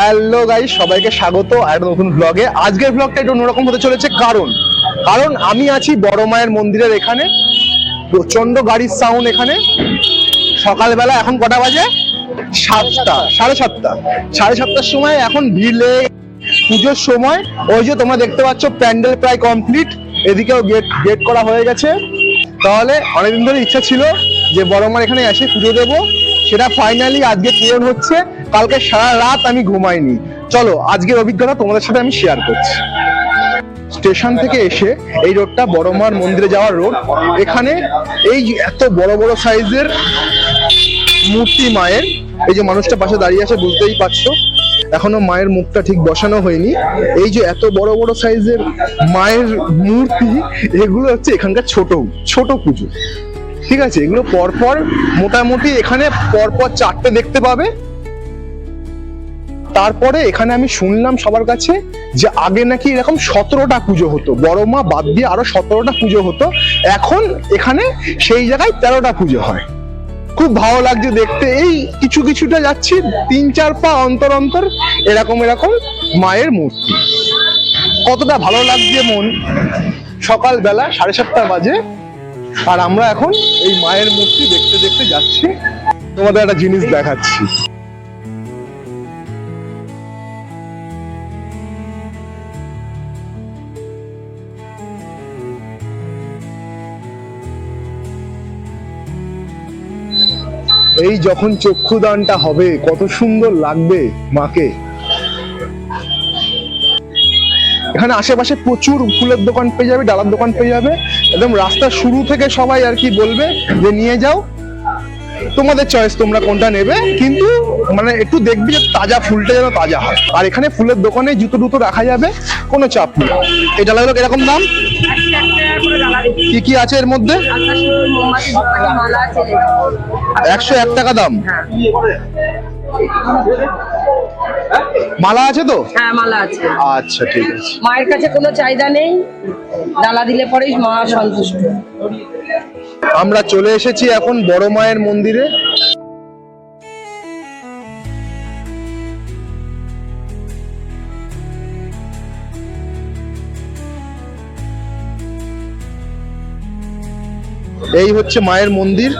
Hello guys সবাইকে স্বাগত আর নতুন ব্লগে আজকের ব্লগটা একটু অন্যরকম হতে চলেছে, কারণ কারণ আমি আছি বড় মায়ের মন্দিরের এখানে প্রচণ্ড গাড়ির সাউন্ড এখানে। সকালবেলা এখন কটা বাজে? সাতটা, সাড়ে সাতটা। সাড়ে সাতটার সময় এখন ভিড় পুজোর সময়। ওই যে তোমরা দেখতে পাচ্ছ, প্যান্ডেল প্রায় কমপ্লিট এদিকেও গেট গেট করা হয়ে গেছে। তাহলে অনেকদিন ধরে ইচ্ছা ছিল যে বড় মার এখানে এসে পুজো দেবো। সেটা ফাইনালি আজকে পূরণ হচ্ছে। কালকে সারা রাত আমি ঘুমাইনি। চলো, আজকের অভিজ্ঞতা তোমাদের সাথে আমি শেয়ার করছি। স্টেশন থেকে এসে এই রোডটা বড় মার মন্দিরে যাওয়ার রোড এখানে এই এত বড় বড় সাইজের মূর্তি মায়ের, এই যে মানুষটা পাশে দাঁড়িয়ে আছে বুঝতেই পারছ। এখনও মায়ের মুখটা ঠিক বসানো হয়নি। এই যে এত বড় বড় সাইজের মায়ের মূর্তি, এগুলো হচ্ছে এখানকার ছোট ছোট পুজো। ঠিক আছে, এগুলো পরপর মোটামুটি এখানে পরপর চারটে দেখতে পাবে। তারপরে এখানে আমি শুনলাম সবার কাছে যে আগে নাকি এরকম সতেরোটা পুজো হতো। বড় মা বাদ দিয়ে আরও সতেরোটা পুজো হতো। এখন এখানে সেই জায়গায় তেরোটা পুজো হয়। খুব ভালো লাগছে দেখতে। এই কিছু কিছুটা যাচ্ছি, তিন চার পা অন্তর অন্তর এরকম এরকম মায়ের মূর্তি। কতটা ভালো লাগছে মন। সকালবেলা সাড়ে সাতটা বাজে আর আমরা এখন এই মায়ের মূর্তি দেখতে দেখতে যাচ্ছি। তোমাদের একটা জিনিস দেখাচ্ছি। এই যখন চক্ষুদানটা হবে, কত সুন্দর লাগবে মাকে। এখানে আশেপাশে প্রচুর ফুলের দোকান পেয়ে যাবে, ডালার দোকান পেয়ে যাবে। একদম রাস্তা শুরু থেকে সবাই আর কি বলবে যে, নিয়ে যাও। তোমাদের চয়েস তোমরা কোনটা নেবে, কিন্তু মানে একটু দেখবি যে, তাজা ফুলটা যেন তাজা হয়। আর এখানে ফুলের দোকানে জুতো টুতো রাখা যাবে, কোনো চাপ নেই। এই ডালাগুলো কীরকম দাম? কি কি আছে এর মধ্যে? একশো এক টাকা দাম। মালা আছে তো? হ্যাঁ মালা আছে। আচ্ছা ঠিক আছে। মায়ের কাছে কোনো চাহিদা নেই। ডালা দিলে পরেই মা সন্তুষ্ট। আমরা চলে এসেছি এখন বড় মায়ের মন্দিরে। এই হচ্ছে মায়ের মন্দির,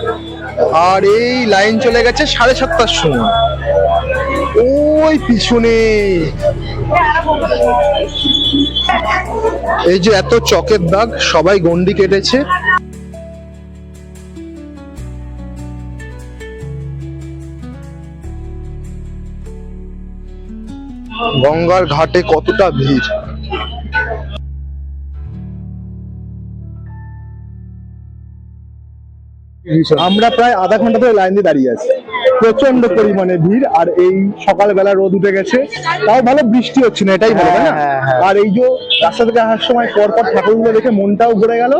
আর এই লাইন চলে গেছে সাড়ে সাতটার সময়। ওই পিছনে। এই যে এত চকের দাগ, সবাই গন্ডি কেটেছে। গঙ্গার ঘাটে কতটা ভিড়? আমরা প্রায় আধা ঘণ্টা ধরে লাইন দিয়ে দাঁড়িয়ে আছি। প্রচণ্ড পরিমাণে ভিড় আর এই সকালবেলা রোদ উঠে গেছে। তাও ভালো বৃষ্টি হচ্ছে না এটাই ভালো না? আর এই যে রাস্তা থেকে আসার সময় পরপর ঠাকুরগুলো দেখে মনটাও ঘুরে গেল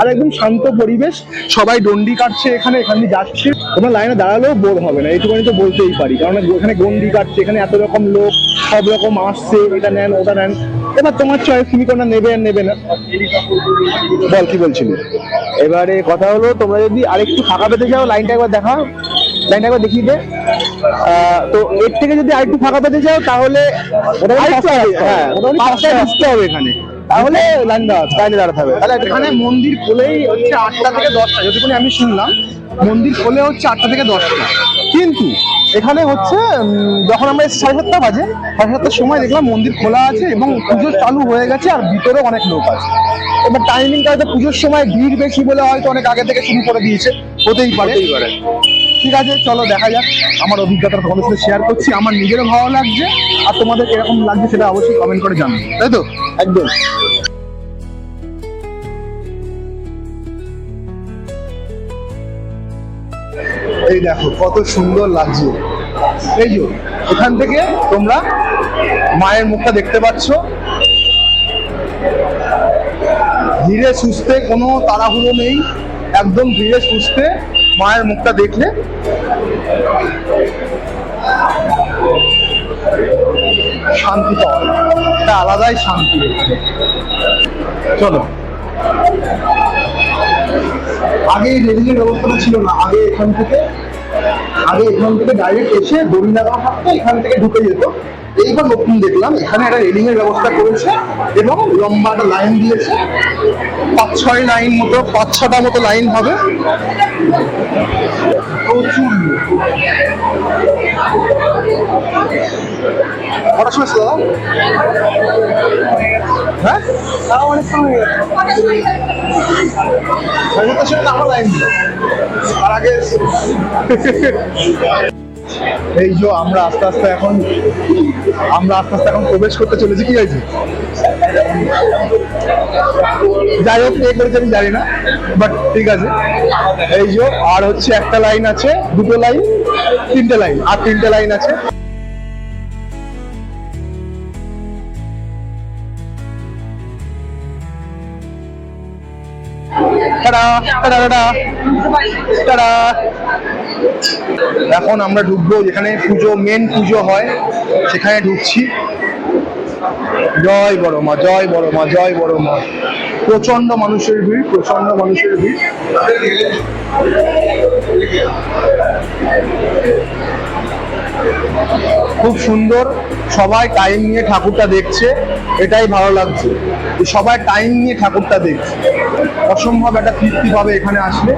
আর একদম শান্ত পরিবেশ। সবাই ডন্ডি কাটছে এখানে এখান দিয়ে যাচ্ছে। কোনো লাইনে দাঁড়ালেও বোর হবে না এইটুকুনি তো বলতেই পারি। কারণ এখানে গন্ডি কাটছে এখানে এত রকম লোক সব রকম আসছে এটা নেন ওটা নেন। এবার তোমার চয়েস তুমি কোনটা নেবে আর নেবে না। বল কি বলছিলি? এবারে কথা হলো তোমরা যদি আরেকটু ফাঁকা পেতে যাও লাইনটা একবার দেখাও। লাইনটা একবার দেখিয়ে দে। আহ, তো এর থেকে যদি আরেকটু ফাঁকা পেতে যাও তাহলে হ্যাঁ, পাঁচটায় হবে এখানে। তাহলে লাইন দাঁড়াতে লাইনে দাঁড়াতে হবে। তাহলে এখানে মন্দির খোলেই হচ্ছে আটটা থেকে দশটা যতক্ষণ আমি শুনলাম মন্দির খোলে হচ্ছে আটটা থেকে দশটা। কিন্তু এখানে হচ্ছে যখন আমরা সাড়ে সাতটা বাজে সাড়ে সাতটার সময় দেখলাম মন্দির খোলা আছে এবং পুজো চালু হয়ে গেছে আর ভিতরে অনেক লোক আছে। এবার টাইমিংটা হয়তো পুজোর সময় ভিড় বেশি বলে হয়তো অনেক আগে থেকে শুরু করে দিয়েছে হতেই পারে। ঠিক আছে, চলো দেখা যাক। আমার অভিজ্ঞতা তোমাদের সাথে শেয়ার করছি, আমার নিজেরও ভালো লাগছে, আর তোমাদের এরকম লাগছে সেটা অবশ্যই কমেন্ট করে জানাবে, তাই তো? একদম। এই দেখো, কত সুন্দর লাগছে। এই যে, এখান থেকে তোমরা মায়ের মুখটা দেখতে পাচ্ছ। ধীরে সুস্থে, কোনো তাড়াহুড়ো নেই। একদম ধীরে সুস্থে মায়ের মুখটা দেখলে শান্তি পাওয়া একটা আলাদাই শান্তি। চলো। আগে রেলিংয়ের ব্যবস্থাটা ছিল না। আগে এখান থেকে আগে এখান থেকে ডাইরেক্ট এসে দড়ি লাগানো এখান থেকে ঢুকে যেত। এইবার নতুন দেখলাম, এখানে একটা রেলিং এর ব্যবস্থা করেছে এবং লম্বা একটা লাইন দিয়েছে। পাঁচ ছয় লাইন মতো, পাঁচ ছটা মতো লাইন হবে। প্রচুর। কটার সময় ছিল? হ্যাঁ? এই যে আমরা আস্তে আস্তে এখন, আমরা আস্তে আস্তে এখন প্রবেশ করতে চলেছি, কি হয়েছে? যাই হোক কে করেছে আমি জানি না বাট ঠিক আছে। এই যে, আর হচ্ছে একটা লাইন আছে, দুটো লাইন তিনটে লাইন আর তিনটে লাইন আছে। এখন আমরা ঢুকবো যেখানে পুজো মেন পুজো হয়, সেখানে ঢুকছি। জয় বড় মা, জয় বড় মা, জয় বড় মা। প্রচণ্ড মানুষের ভিড় প্রচণ্ড মানুষের ভিড়। খুব সুন্দর। সবাই টাইম নিয়ে ঠাকুরটা দেখছে, এটাই ভালো লাগছে। সবাই টাইম নিয়ে ঠাকুরটা দেখছে। অসম্ভব একটা তৃপ্তি পাবে এখানে আসলে।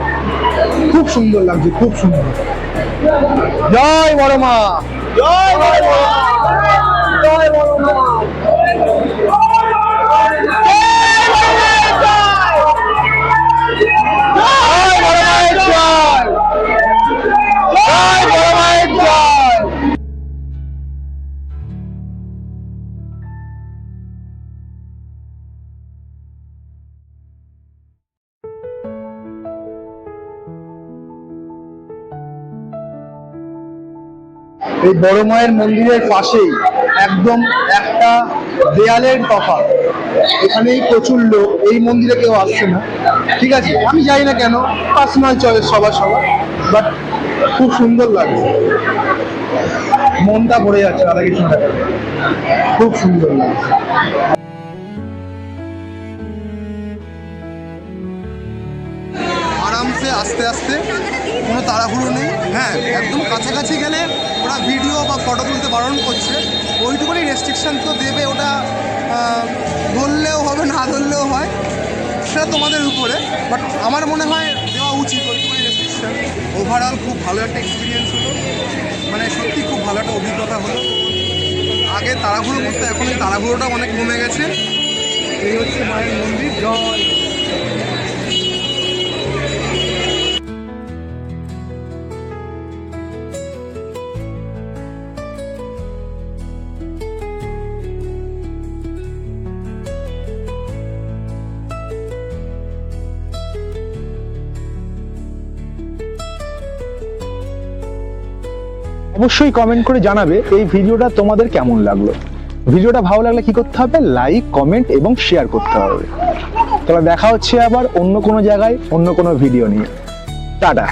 খুব সুন্দর লাগছে, খুব সুন্দর। জয় বড় মা! জয় বড় মা! এই বড় মায়ের মন্দিরের পাশেই একদম একটা দেয়ালের তফাৎ এখানেই প্রচুর লোক, এই মন্দিরে কেউ আসছে না। ঠিক আছে, আমি যাই না কেন পার্সোনাল চয়েস সবার সবার বাট খুব সুন্দর লাগছে মনটা ভরে যাচ্ছে আলাদা কিছু। খুব সুন্দর লাগছে। আস্তে আস্তে, কোনো তাড়াহুড়ো নেই। হ্যাঁ একদম কাছাকাছি গেলে ওরা ভিডিও বা ফটো তুলতে বারণ করছে। ওইটুকুনি রেস্ট্রিকশান তো দেবে ওটা ধরলেও হবে, না ধরলেও হয়। সেটা তোমাদের উপরে। বাট আমার মনে হয় দেওয়া উচিত ওইটুকুনি রেস্ট্রিকশান ওভারঅল খুব ভালো একটা এক্সপিরিয়েন্স হলো। মানে সত্যি খুব ভালো একটা অভিজ্ঞতা হলো। আগে তাড়াহুড়ো করতে, এখন এই তাড়াহুড়োটা অনেক কমে গেছে। এই হচ্ছে মায়ের মন্দির, জয়। অবশ্যই কমেন্ট করে জানাবে এই ভিডিওটা তোমাদের কেমন লাগল। ভিডিওটা ভালো লাগলে কি করতে হবে? লাইক কমেন্ট এবং শেয়ার করতে হবে। তাহলে দেখা হচ্ছে আবার অন্য কোনো জায়গায়, অন্য কোনো ভিডিও নিয়ে। টাটা।